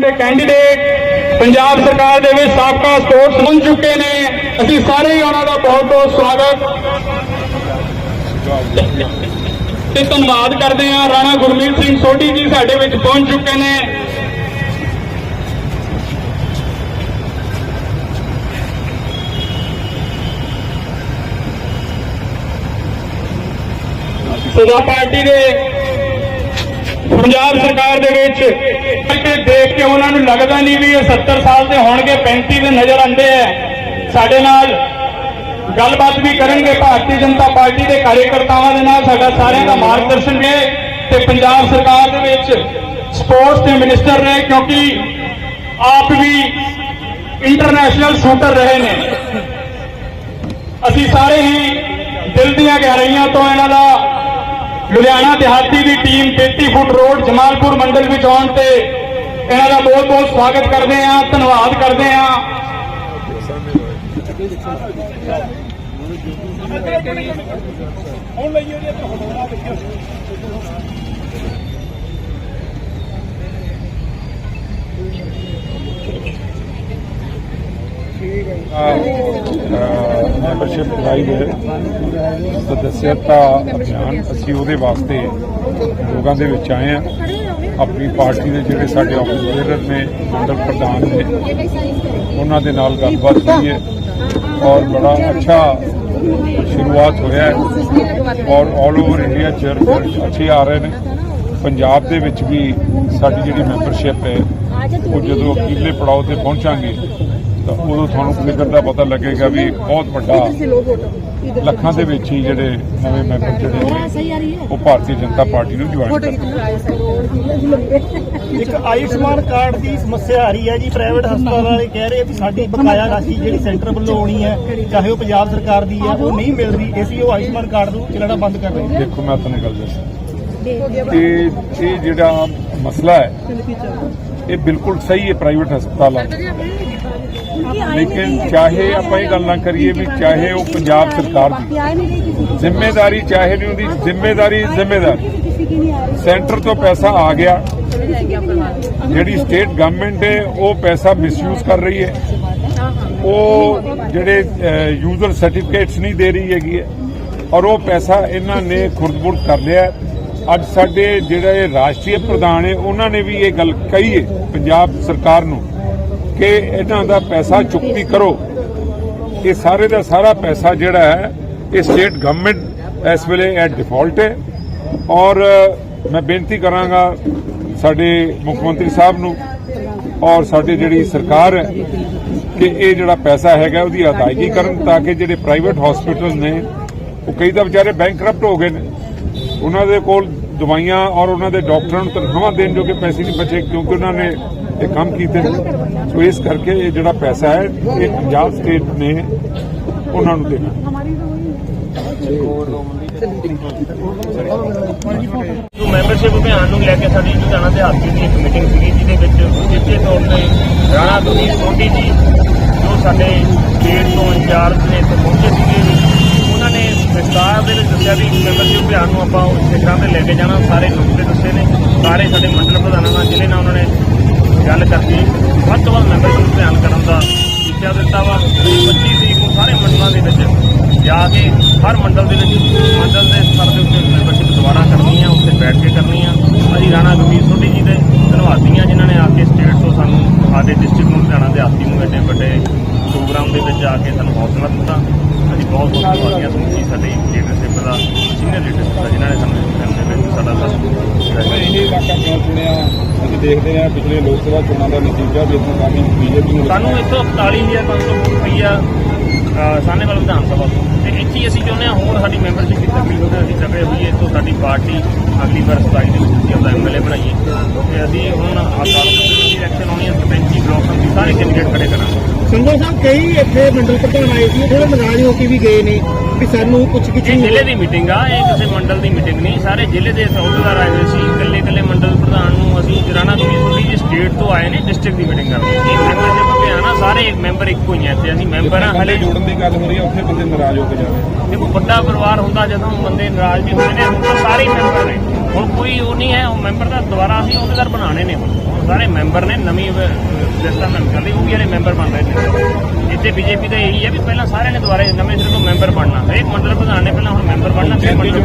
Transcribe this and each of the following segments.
ਕਰਨ ਦੇ ਕੈਂਡੀਡੇਟ ਪੰਜਾਬ ਸਰਕਾਰ ਦੇ ਵਿੱਚ ਸਾਬਕਾ ਸਪੋਰਟਸ ਬਣ ਚੁੱਕੇ ਨੇ। ਅਸੀਂ ਸਾਰੇ ਹੀ ਉਹਨਾਂ ਦਾ ਬਹੁਤ ਬਹੁਤ ਸਵਾਗਤ। ਤੇ ਧੰਨਵਾਦ ਕਰਦੇ ਹਾਂ ਰਾਣਾ ਗੁਰਮੀਤ ਸਿੰਘ ਸੋਢੀ ਜੀ ਸਾਡੇ ਵਿੱਚ ਪਹੁੰਚ ਚੁੱਕੇ ਨੇ। ਸਦਾ ਪਾਰਟੀ ਦੇ ਪੰਜਾਬ ਸਰਕਾਰ ਦੇ ਵਿੱਚ ਦੇਖ ਕੇ ਉਹਨਾਂ ਨੂੰ ਲੱਗਦਾ ਨਹੀਂ ਵੀ ਇਹ 70 ਸਾਲ ਦੇ ਹੋਣਗੇ 35 ਦੇ ਨਜ਼ਰ ਆਉਂਦੇ ਐ ਸਾਡੇ ਨਾਲ ਗੱਲਬਾਤ ਵੀ ਕਰਨਗੇ ਭਾਰਤੀ ਜਨਤਾ ਪਾਰਟੀ ਦੇ ਕਾਰਜਕਰਤਾਵਾਂ ਦੇ ਨਾਲ। ਸਾਡਾ ਸਾਰਿਆਂ ਦਾ ਮਾਰਗਦਰਸ਼ਨ ਵੀ ਤੇ ਪੰਜਾਬ ਸਰਕਾਰ ਦੇ ਵਿੱਚ ਸਪੋਰਟਸ ਦੇ ਮਿਨਿਸਟਰ ਨੇ, ਕਿਉਂਕਿ ਆਪ ਵੀ ਇੰਟਰਨੈਸ਼ਨਲ ਸ਼ੂਟਰ ਰਹੇ ਨੇ। ਅਸੀਂ ਸਾਰੇ ਹੀ ਦਿਲ ਦੀਆਂ ਗਹਿਰਾਈਆਂ ਤੋਂ ਇਹਨਾਂ ਦਾ ਲੁਧਿਆਣਾ ਦਿਹਾਤੀ ਦੀ ਟੀਮ 33 ਫੁੱਟ ਰੋਡ ਜਮਾਲਪੁਰ ਮੰਡਲ ਵਿੱਚ ਆਉਣ ਤੇ ਇਹਨਾਂ ਦਾ ਬਹੁਤ ਬਹੁਤ ਸਵਾਗਤ ਕਰਦੇ ਹਾਂ, ਧੰਨਵਾਦ ਕਰਦੇ ਹਾਂ। ਮੈਂਬਰਸ਼ਿਪ ਡਰਾਈਵ ਹੈ ਸਦੱਸਿਅਤਾ ਅਭਿਆਨ। ਅਸੀਂ ਉਹਦੇ ਵਾਸਤੇ ਲੋਕਾਂ ਦੇ ਵਿੱਚ ਆਏ ਆ ਆਪਣੀ ਪਾਰਟੀ ਦੇ ਜਿਹੜੇ ਸਾਡੇ ਆਫਿਸ ਬੇਰਰ ਨੇ ਮੰਡਲ ਪ੍ਰਧਾਨ ਨੇ, ਉਹਨਾਂ ਦੇ ਨਾਲ ਗੱਲਬਾਤ ਹੋਈ ਹੈ ਔਰ ਬੜਾ ਅੱਛਾ ਸ਼ੁਰੂਆਤ ਹੋਇਆ ਹੈ। ਔਰ ਆਲ ਓਵਰ ਇੰਡੀਆ ਚ ਰਿਜ਼ਲਟ ਅੱਛੇ ਆ ਰਹੇ ਨੇ। ਪੰਜਾਬ ਦੇ ਵਿੱਚ ਵੀ ਸਾਡੀ ਜਿਹੜੀ ਮੈਂਬਰਸ਼ਿਪ ਹੈ, ਉਹ ਜਦੋਂ ਅਕੀਲੇ ਪੜਾਅ ਤੇ ਪਹੁੰਚਾਂਗੇ ਤਾਂ ਉਦੋਂ ਤੁਹਾਨੂੰ ਫਿਗਰ ਦਾ ਪਤਾ ਲੱਗੇਗਾ ਵੀ ਬਹੁਤ ਵੱਡਾ ਲੱਖਾਂ ਦੇ ਵਿੱਚ ਹੀ ਜਿਹੜੇ ਨਵੇਂ ਮੈਂਬਰ ਜਿਹੜੇ ਨੇ ਉਹ ਭਾਰਤੀ ਜਨਤਾ ਪਾਰਟੀ ਨੂੰ ਜੁਆਇਨ ਕਰਨਗੇ ਇੱਕ ਆਯੁਸ਼ਮਾਨ ਕਾਰਡ ਦੀ ਸਮੱਸਿਆ ਆ ਰਹੀ ਹੈ ਜੀ ਪ੍ਰਾਈਵੇਟ ਹਸਪਤਾਲ ਵਾਲੇ ਕਹਿ ਰਹੇ ਵੀ ਸਾਡੀ ਬਕਾਇਆ ਰਾਸ਼ੀ ਜਿਹੜੀ ਸੈਂਟਰ ਵੱਲੋਂ ਆਉਣੀ ਹੈ ਚਾਹੇ ਉਹ ਪੰਜਾਬ ਸਰਕਾਰ ਦੀ ਹੈ ਉਹ ਨਹੀਂ ਮਿਲ ਰਹੀ ਅਸੀਂ ਉਹ ਆਯੁਸ਼ਮਾਨ ਕਾਰਡ ਨੂੰ ਚੱਲਣਾ ਬੰਦ ਕਰ ਰਹੇ ਹਾਂ ਦੇਖੋ ਮੈਂ ਤੁਹਾਨੂੰ ਗੱਲ ਦੱਸਾਂ। ਇਹ ਇਹ ਜਿਹੜਾ ਮਸਲਾ ਹੈ ਇਹ ਬਿਲਕੁਲ ਸਹੀ ਹੈ ਪ੍ਰਾਈਵੇਟ ਹਸਪਤਾਲਾਂ ਲੇਕਿਨ ਚਾਹੇ ਆਪਾਂ ਇਹ ਗੱਲ ਨਾ ਕਰੀਏ ਵੀ ਚਾਹੇ ਉਹ ਪੰਜਾਬ ਸਰਕਾਰ ਦੀ ਜ਼ਿੰਮੇਵਾਰੀ ਚਾਹੇ ਨਹੀਂ ਹੁੰਦੀ ਜ਼ਿੰਮੇਵਾਰੀ ਜ਼ਿੰਮੇਦਾਰ ਸੈਂਟਰ ਤੋਂ ਪੈਸਾ ਆ ਗਿਆ। ਜਿਹੜੀ ਸਟੇਟ ਗਵਰਨਮੈਂਟ ਹੈ ਉਹ ਪੈਸਾ ਮਿਸਯੂਜ਼ ਕਰ ਰਹੀ ਹੈ। ਉਹ ਜਿਹੜੇ ਯੂਜ਼ਰ ਸਰਟੀਫਿਕੇਟਸ ਨਹੀਂ ਦੇ ਰਹੀ ਹੈਗੀ ਹੈ। ਔਰ ਉਹ ਪੈਸਾ ਇਹਨਾਂ ਨੇ ਖੁਰਦਬੁਰਦ ਕਰ ਲਿਆ। ਅੱਜ ਸਾਡੇ ਜਿਹੜੇ ਰਾਸ਼ਟਰੀ ਪ੍ਰਧਾਨ ਹੈ ਉਹਨਾਂ ਨੇ ਵੀ ਇਹ ਗੱਲ ਕਹੀ ਹੈ ਪੰਜਾਬ ਸਰਕਾਰ ਨੂੰ। ਕਿ ਇਹਨਾਂ ਦਾ ਪੈਸਾ ਚੁਕਤੀ ਕਰੋ। ਇਹ ਸਾਰੇ ਦਾ ਸਾਰਾ ਪੈਸਾ ਜਿਹੜਾ ਹੈ, ਇਹ ਸਟੇਟ ਗਵਰਨਮੈਂਟ ਇਸ ਵੇਲੇ ਐਟ ਡਿਫਾਲਟ ਹੈ। ਔਰ ਮੈਂ ਬੇਨਤੀ ਕਰਾਂਗਾ ਸਾਡੇ ਮੁੱਖ ਮੰਤਰੀ ਸਾਹਿਬ ਨੂੰ ਔਰ ਸਾਡੀ ਜਿਹੜੀ ਸਰਕਾਰ ਹੈ ਕਿ ਇਹ ਜਿਹੜਾ ਪੈਸਾ ਹੈਗਾ ਉਹਦੀ ਅਦਾਇਗੀ ਕਰਨ ਤਾਂ ਕਿ ਜਿਹੜੇ ਪ੍ਰਾਈਵੇਟ ਹਸਪੀਟਲ ਨੇ, ਉਹ ਕਈ ਤਾਂ ਵਿਚਾਰੇ ਬੈਂਕਰਪਟ ਹੋ ਗਏ ਨੇ। ਉਹਨਾਂ ਦੇ ਕੋਲ ਦਵਾਈਆਂ ਔਰ ਉਹਨਾਂ ਦੇ ਡਾਕਟਰਾਂ ਨੂੰ ਤਨਖਾਹਾਂ ਦੇਣ ਜੋ ਕਿ ਪੈਸੇ ਨਹੀਂ ਬਚੇ ਕਿਉਂਕਿ ਉਹਨਾਂ ਨੇ ਇਹ ਕੰਮ ਕੀਤੇ ਸੋ ਇਸ ਕਰਕੇ ਇਹ ਜਿਹੜਾ ਪੈਸਾ ਹੈ, ਇਹ ਪੰਜਾਬ ਸਟੇਟ ਨੇ ਉਹਨਾਂ ਨੂੰ ਦੇਣਾ। ਜੋ ਮੈਂਬਰਸ਼ਿਪ ਅਭਿਆਨ ਨੂੰ ਲੈ ਕੇ ਸਾਡੀ ਲੁਧਿਆਣਾ ਦੇ ਹਾਤੀ ਦੀ ਇੱਕ ਮੀਟਿੰਗ ਸੀਗੀ, ਜਿਹਦੇ ਵਿੱਚ ਜਿੱਤੇ ਤੌਰ ਤੇ ਰਾਣਾ ਗੁਰਮੀਤ ਸੋਢੀ ਜੀ ਜੋ ਸਾਡੇ ਸਟੇਟ ਤੋਂ ਇੰਚਾਰਜ ਨੇ ਪਹੁੰਚੇ ਸੀਗੇ। ਵਿਸਤਾਰ ਦੇ ਵਿੱਚ ਦੱਸਿਆ ਵੀ ਮੈਂਬਰਸ਼ਿਪ ਅਭਿਆਨ ਨੂੰ ਆਪਾਂ ਸਿਖਰਾਂ ਤੇ ਲੈ ਕੇ ਜਾਣਾ। ਸਾਰੇ ਨੁਕਤੇ ਦੱਸੇ ਨੇ। ਸਾਰੇ ਸਾਡੇ ਮੰਡਲ ਪ੍ਰਧਾਨਾਂ ਨਾਲ ਜ਼ਿਲ੍ਹੇ ਨਾਲ ਉਹਨਾਂ ਨੇ ਗੱਲ ਕਰਕੇ ਵੱਧ ਤੋਂ ਵੱਧ ਮੈਂਬਰਸ਼ਿਪ ਧਿਆਨ ਕਰਨ ਦਾ ਟੀਚਾ ਦਿੱਤਾ ਵਾ। 25 ਤਰੀਕ ਨੂੰ ਸਾਰੇ ਮੰਡਲਾਂ ਦੇ ਵਿੱਚ ਜਾ ਕੇ ਹਰ ਮੰਡਲ ਦੇ ਵਿੱਚ ਮੰਡਲ ਦੇ ਸਤਰ ਦੇ ਉੱਤੇ ਮੈਂਬਰਸ਼ਿਪ ਦੁਬਾਰਾ ਕਰਨੀ ਆ, ਉੱਥੇ ਬੈਠ ਕੇ ਕਰਨੀ ਆ ਅਸੀਂ ਰਾਣਾ ਗੁਰਮੀਤ ਸੋਢੀ ਜੀ ਦੇ ਧੰਨਵਾਦੀ ਆ ਜਿਨ੍ਹਾਂ ਨੇ ਆ ਕੇ ਸਟੇਟ ਤੋਂ ਸਾਨੂੰ ਸਾਡੇ ਡਿਸਟ੍ਰਿਕਟ ਨੂੰ ਲੁਧਿਆਣਾ ਦੇ ਹਾਤੀ ਨੂੰ ਐਡੇ ਵੱਡੇ ਪ੍ਰੋਗਰਾਮ ਦੇ ਵਿੱਚ ਆ ਕੇ ਸਾਨੂੰ ਹੌਸਲਾ ਦਿੱਤਾ ਅਸੀਂ ਬਹੁਤ ਬਹੁਤ ਧੰਨਵਾਦੀ ਆ ਸਮੁੱਚੀ ਸਾਡੀ ਲੀਡਰਸ਼ਿਪ ਦਾ ਸੀਨੀਅਰ ਲੀਡਰਸ਼ਿਪ ਦਾ ਜਿਨ੍ਹਾਂ ਨੇ ਸਾਨੂੰ ਇਸ ਟਾਈਮ ਦੇ ਵਿੱਚ ਸਾਡਾ ਸਾਥ ਦਿੱਤਾ ਇਹ ਇਲਾਕਾ ਕਿਉਂ ਚੁਣਿਆ ਅਸੀਂ ਦੇਖਦੇ ਹਾਂ ਪਿਛਲੇ ਲੋਕ ਸਭਾ ਚੋਣਾਂ ਦਾ ਨਤੀਜਾ ਵੀ ਇੱਥੋਂ ਕਾਫੀ ਬੀਜੇਪੀ ਨੂੰ ਸਾਨੂੰ 141500 ਰੁਪਈਆ ਅਹ, ਸਾਹਨੇਵਾਲ ਵਿਧਾਨ ਸਭਾ ਤੋਂ। ਤੇ ਇੱਥੇ ਅਸੀਂ ਚਾਹੁੰਦੇ ਹਾਂ ਹੋਰ ਸਾਡੀ ਮੈਂਬਰਸ਼ਿਪ ਦੀ ਤਕਮੀਲ ਹੋਵੇ ਅਸੀਂ ਤਕੜੇ ਹੋਈਏ ਤੋਂ ਸਾਡੀ ਪਾਰਟੀ ਅਗਲੀ ਵਾਰ 27 ਦੇ ਵਿੱਚ ਆਪਦਾ ਐਮਐਲਏ ਬਣਾਈਏ। ਤੇ ਅਸੀਂ ਹੁਣ ਦੀ ਇਲੈਕਸ਼ਨ ਆਉਣੀ ਹੈ ਸਰਪੰਚੀ ਬਲਾਕ ਸੰਮਤੀ ਸਾਰੇ ਕੈਂਡੀਡੇਟ ਖੜੇ ਕਰਾਂਗੇ। ਸੰਗੋ ਸਾਹਿਬ ਕਈ ਇੱਥੇ ਮੰਡਲ ਪ੍ਰਧਾਨ ਆਏ ਸੀ ਥੋੜੇ ਨਾਰਾਜ਼ ਹੋ ਕੇ ਵੀ ਗਏ ਨੇ ਵੀ ਸਾਨੂੰ ਕੁਝ ਇਹ ਕਿਚੀ ਜ਼ਿਲ੍ਹੇ ਦੀ ਮੀਟਿੰਗ ਆ ਇਹ ਕਿਸੇ ਮੰਡਲ ਦੀ ਮੀਟਿੰਗ ਨਹੀਂ ਸਾਰੇ ਜ਼ਿਲ੍ਹੇ ਦੇ ਅਹੁਦੇਦਾਰ ਆਏ ਹੋਏ ਸੀ ਇਕੱਲੇ ਇਕੱਲੇ ਮੰਡਲ ਪ੍ਰਧਾਨ ਨੂੰ ਅਸੀਂ ਰਾਣਾ ਕਮਿਸ਼ਨ ਦੀ ਸਟੇਟ ਤੋਂ ਆਏ ਨੇ ਡਿਸਟ੍ਰਿਕਟ ਦੀ ਮੀਟਿੰਗ ਕਰਨੀ ਇਹ ਮੈਂਬਰਸ਼ਿਪ ਅਭਿਆਨ ਆ ਸਾਰੇ ਮੈਂਬਰ ਇੱਕੋ ਹੀ ਆ ਇੱਥੇ ਅਸੀਂ ਮੈਂਬਰ ਆ ਹਲੇ ਜੋੜਨ ਦੀ ਗੱਲ ਹੋ ਰਹੀ ਹੈ ਉੱਥੇ ਬੰਦੇ ਨਾਰਾਜ਼ ਹੋ ਕੇ ਜਾ ਰਹੇ ਦੇਖੋ ਵੱਡਾ ਪਰਿਵਾਰ ਹੁੰਦਾ ਜਦੋਂ ਬੰਦੇ ਨਾਰਾਜ਼ ਵੀ ਹੁੰਦੇ ਨੇ ਹੁਣ ਤਾਂ ਸਾਰੇ ਮੈਂਬਰ ਨੇ। ਹੁਣ ਕੋਈ ਉਹ ਨਹੀਂ ਹੈ ਉਹ ਮੈਂਬਰ ਦਾ ਦੁਬਾਰਾ ਅਸੀਂ ਅਹੁਦੇਦਾਰ ਬਣਾਣੇ ਨੇ ਹੁਣ। ਸਾਰੇ ਮੈਂਬਰ ਨੇ ਨਵੀਂ ਲਿਸਟਾਂ ਮੈਂ ਕਰਦੇ ਉਹ ਵੀ ਵਾਲੇ ਮੈਂਬਰ ਬਣ ਰਹੇ ਨੇ। ਇੱਥੇ ਬੀਜੇਪੀ ਦਾ ਇਹੀ ਹੈ ਵੀ ਪਹਿਲਾਂ ਸਾਰਿਆਂ ਨੇ ਦੁਬਾਰਾ ਨਵੇਂ ਸਿਰੇ ਤੋਂ ਮੈਂਬਰ ਬਣਨਾ। ਹਰੇਕ ਮੰਡਲ ਪ੍ਰਧਾਨ ਨੇ ਪਹਿਲਾਂ ਹੁਣ ਮੈਂਬਰ ਬਣਨਾ ਫਿਰ ਮੰਡਲ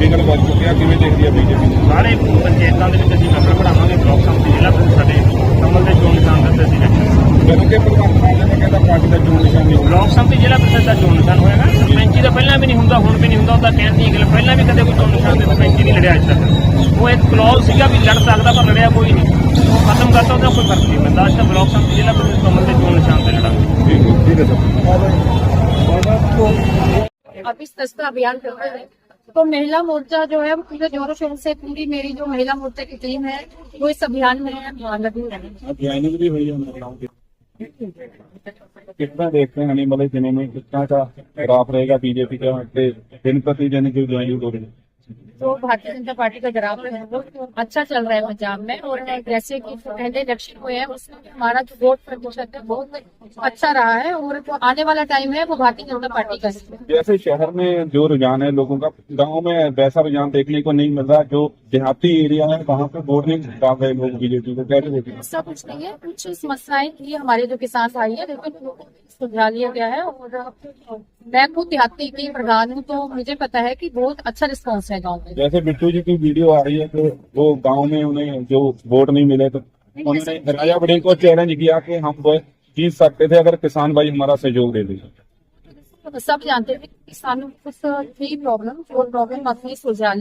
ਬਿਗਲ ਵੱਜ ਚੁੱਕਿਆ ਕਿਵੇਂ ਦੇਖਦੀ ਹੈ ਬੀਜੇਪੀ? ਸਾਰੇ ਪੰਚਾਇਤਾਂ ਦੇ ਵਿੱਚ ਅਸੀਂ ਮੈਂਬਰ ਬਣਾਵਾਂਗੇ ਬਲਾਕ ਸੰਮਤੀ ਜ਼ਿਲ੍ਹਾ ਸਾਡੇ ਕਮਲ ਦੇ ਚੋਣ ਨਿਸ਼ਾਨ ਦੇ ਅਸੀਂ ਰੱਖਾਂਗੇ। ਜਦੋਂ ਕਿ ਪ੍ਰਧਾਨ ਮੰਤਰੀ ਨੇ ਕਹਿੰਦਾ ਪਾਰਟੀ ਦਾ ਚੋਣ ਨਿਸ਼ਾਨ ਨਹੀਂ ਬਲਾਕ ਸੰਮਤੀ ਜ਼ਿਲ੍ਹਾ ਪ੍ਰੀਸ਼ਦ ਦਾ ਚੋਣ ਨਿਸ਼ਾਨ ਹੋਏਗਾ ਸਰਪੰਚੀ ਦਾ ਪਹਿਲਾਂ ਵੀ ਨਹੀਂ ਹੁੰਦਾ ਹੁਣ ਵੀ ਨਹੀਂ ਹੁੰਦਾ ਉਹਦਾ ਕਹਿਣ ਦੀ ਗੱਲ ਪਹਿਲਾਂ ਵੀ ਕਦੇ ਕੋਈ ਚੋਣ ਨਿਸ਼ਾਨ ਦੇ ਸਰਪੰਚੀ ਨਹੀਂ ਲੜਿਆ ਅੱਜ ਤੱਕ। ਉਹ ਇੱਕ ਕਲੌਜ਼ ਸੀਗਾ ਵੀ ਲੜ ਸਕਦਾ ਪਰ ਲੜਿਆ ਕੋਈ ਨਹੀਂ ਉਹ ਖਤਮ ਕਰਤਾ ਉਹਦਾ ਕੋਈ ਫਰਕ ਨਹੀਂ ਪੈਂਦਾ ਅੱਜ ਤਾਂ ਬਲਾਕ ਸੰਮਤੀ ਜ਼ਿਲ੍ਹਾ ਪ੍ਰੀਸ਼ਦ ਕਮਲ ਦੇ ਚੋਣ ਨਿਸ਼ਾਨ ਤੇ ਲੜਾਂਗੇ ਠੀਕ ਹੈ ਠੀਕ ਹੈ ਸਰ अभी सस्ता अभियान कर रहे हैं तो महिला मोर्चा जो है वो पूरे जोरों शोर से पूरी मेरी जो महिला मोर्चा की टीम है वो इस अभियान में लगी रही अब ज्वाइनिंग भी हुई है महिलाओं की कितना देखते हैं आने वाले दिनों में कितना का ग्राफ रहेगा बीजेपी का ते दिन प्रतिदिन जो ज्वाइनिंग हो रही है तो भारतीय जनता पार्टी का ग्राफ है वो अच्छा चल रहा है पंजाब में और जैसे कि पहले इलेक्शन हुए हैं उसमें हमारा जो वोट प्रतिशत है बहुत अच्छा रहा है और जो आने वाला टाइम है वो भारतीय जनता पार्टी का जैसे शहर में जो रुझान है लोगों का गाँव में वैसा रुझान देखने को नहीं मिल रहा जो देहाती एरिया है वहाँ पे वोट नहीं डाल रहे लोग बीजेपी को कैसे देखें ऐसा कुछ नहीं है कुछ समस्याएँ थी हमारे जो किसान भाई है लेकिन उनको सुलझा लिया गया है और मैं खुद देहाती की प्रधान हूँ तो मुझे पता है कि बहुत अच्छा रिस्पॉन्स है गाँव में। जैसे बिट्टू जी की वीडियो आ रही है तो वो गाँव में उन्हें जो वोट नहीं मिले तो उन्होंने राजा बड़े को चैलेंज किया कि हम वो जीत सकते थे अगर किसान भाई हमारा सहयोग दे दी। सब जानते हैं कि किसानों को कुछ थी प्रॉब्लम वो प्रॉब्लम अपनी सुलझा